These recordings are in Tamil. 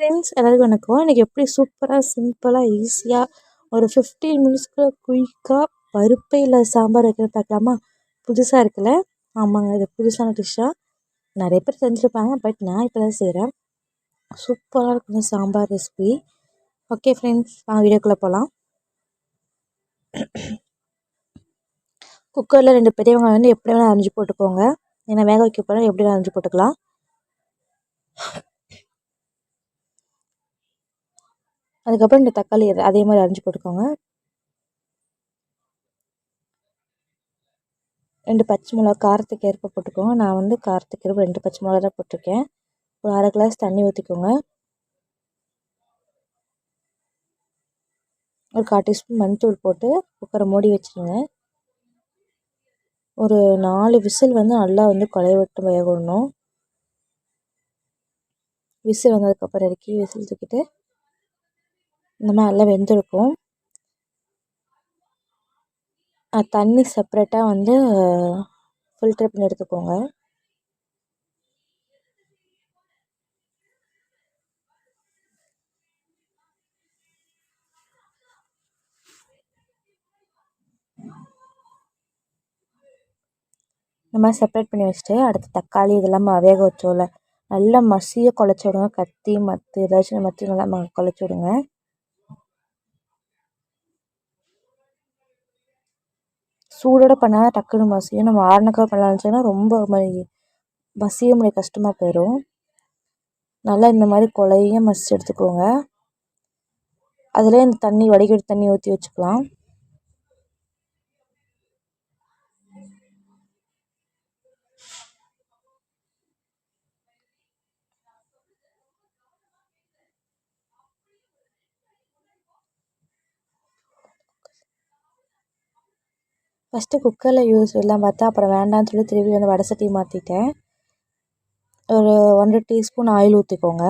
ஃப்ரெண்ட்ஸ் எல்லாருக்கும் வணக்கம். எனக்கு எப்படி சூப்பராக சிம்பிளாக ஈஸியாக ஒரு ஃபிஃப்டீன் மினிட்ஸ்க்குள்ளே குயிக்காக பருப்பே இல்லை சாம்பார் வைக்கிறது பார்க்கலாமா? புதுசாக இருக்குல்ல? ஆமாங்க இது புதுசான டிஷ்ஷாக நிறைய பேர் செஞ்சுருப்பாங்க பட் நான் இப்போ தான் செய்கிறேன் சூப்பராக இருக்கும் சாம்பார் ரெசிபி ஓகே ஃப்ரெண்ட்ஸ் நான் வீடியோக்குள்ளே போகலாம் குக்கரில் ரெண்டு பெரியவங்க வந்து எப்படி வேணால் அரைஞ்சி போட்டுக்கோங்க. ஏன்னா வேக வைக்க போகிறேன் எப்படி வேணால் அரைஞ்சி போட்டுக்கலாம். அதுக்கப்புறம் இந்த தக்காளி அதே மாதிரி அரைஞ்சி போட்டுக்கோங்க. ரெண்டு பச்சை மிளகா காரத்துக்கு ஏற்ப போட்டுக்கோங்க. நான் வந்து காரத்துக்கு ஏற்ப ரெண்டு பச்சை மிளகா தான் போட்டிருக்கேன். ஒரு அரை கிளாஸ் தண்ணி ஊற்றிக்கோங்க ஒரு கால் டீஸ்பூன் மஞ்சள் போட்டு குக்கரை மூடி வச்சுருங்க. ஒரு நாலு விசில் வந்து நல்லா வந்து கொலை விட்டு வேக விடணும் விசில் வந்ததுக்கப்புறம் இறக்கி விசில் தூக்கிட்டு இந்த மாதிரி நல்லா வெந்திருக்கும். தண்ணி செப்ரேட்டாக வந்து ஃபில்ட்ரு பண்ணி எடுத்துக்கோங்க. இந்த மாதிரி செப்ரேட் பண்ணி வச்சுட்டு அடுத்து தக்காளி இதெல்லாம் வேக வச்சோம்ல நல்லா மசிய குழச்சி விடுங்க. கத்தி மத்து ஏதாச்சும் மத்தி நல்லா குழச்சி விடுங்க. சூடோடு பண்ணால் டக்குன்னு மசியும் நம்ம ஆறுனக்கா பண்ணலான்னு ரொம்ப மாதிரி மசிய முடிய கஷ்டமாக போயிடும் நல்லா இந்த மாதிரி கொலைய மசிச்சு எடுத்துக்கோங்க. அதிலே இந்த தண்ணி வடிகட்டி தண்ணி ஊற்றி வச்சுக்கலாம். ஃபஸ்ட்டு குக்கரில் யூஸ் எல்லாம் பார்த்தா அப்புறம் வேண்டாம்னு சொல்லி திருப்பி வந்து வடை சட்டி மாற்றிட்டேன் ஒரு ஒன்றரை டீஸ்பூன் ஆயில் ஊற்றிக்கோங்க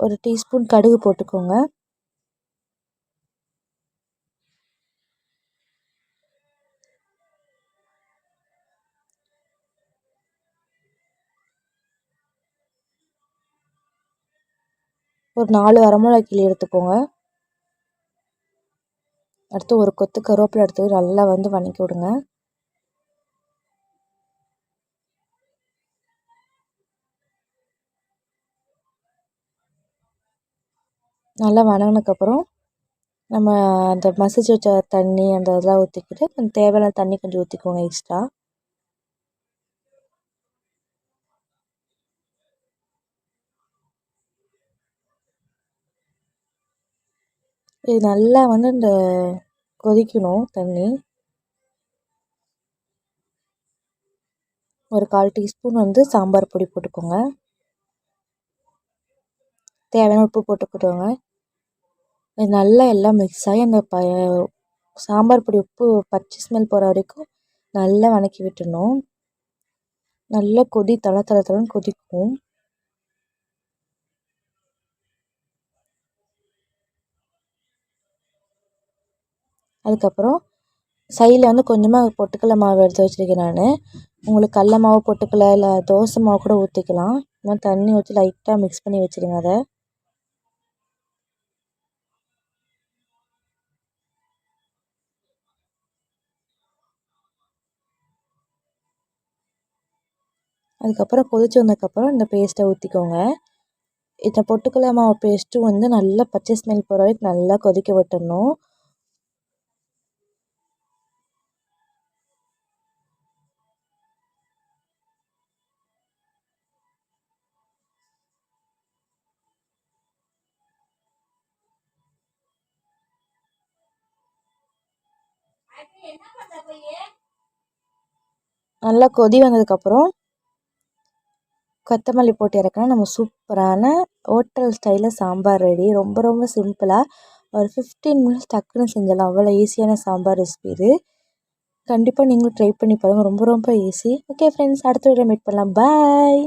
ஒரு டீஸ்பூன் கடுகு போட்டுக்கோங்க. ஒரு நாலு வரமிளகா கிள்ளி எடுத்துக்கோங்க. அடுத்து ஒரு கொத்து கருவேப்பிலை எடுத்து நல்லா வந்து வணக்கி விடுங்க. நல்லா வணங்கினதுக்கப்புறம் நம்ம அந்த மசிச்சு வச்ச தண்ணி அந்த இதெல்லாம் ஊற்றிக்கிட்டு கொஞ்சம் தேவையான தண்ணி கொஞ்சம் ஊற்றிக்கோங்க எக்ஸ்ட்ரா இது நல்லா வந்து இந்த கொதிக்கணும் தண்ணி. ஒரு கால் டீஸ்பூன் வந்து சாம்பார் பொடி போட்டுக்கோங்க. தேவையான உப்பு போட்டுக்கிட்டோங்க இது நல்லா எல்லாம் மிக்ஸ் ஆகி அந்த ப சாம்பார் பொடி உப்பு பச்சை ஸ்மெல் போகிற வரைக்கும் நல்லா வதக்கி விட்டுடணும். நல்லா கொதி தள தள தளன்னு கொதிக்கும். அதுக்கப்புறம் சைடில் வந்து கொஞ்சமாக பொட்டுக்கடல மாவு எடுத்து வச்சுருக்கேன் நான். உங்களுக்கு கடல மாவு பொட்டுக்கடல இல்லை தோசை மாவு கூட ஊற்றிக்கலாம் இந்த தண்ணி ஊற்றி லைட்டாக மிக்ஸ் பண்ணி வச்சுருங்க அதை. அதுக்கப்புறம் கொதிச்சு வந்ததுக்கப்புறம் இந்த பேஸ்ட்டை ஊற்றிக்கோங்க இந்த பொட்டுக்கடல மாவு பேஸ்ட்டும் வந்து நல்லா பச்சை ஸ்மெல் போகிற வரைக்கும் நல்லா கொதிக்க விட்டுடணும் நல்லா கொதி வந்ததுக்கப்புறம் கொத்தமல்லி போட்டு இறக்குனா நம்ம சூப்பரான ஹோட்டல் ஸ்டைலில் சாம்பார் ரெடி ரொம்ப ரொம்ப சிம்பிளாக ஒரு ஃபிஃப்டீன் மினிட்ஸ் டக்குன்னு செஞ்சிடலாம். அவ்வளோ ஈஸியான சாம்பார் ரெசிபி இது. கண்டிப்பாக நீங்களும் ட்ரை பண்ணி பாருங்கள் ரொம்ப ரொம்ப ஈஸி ஓகே ஃப்ரெண்ட்ஸ் அடுத்த வீடியோ மீட் பண்ணலாம். பாய்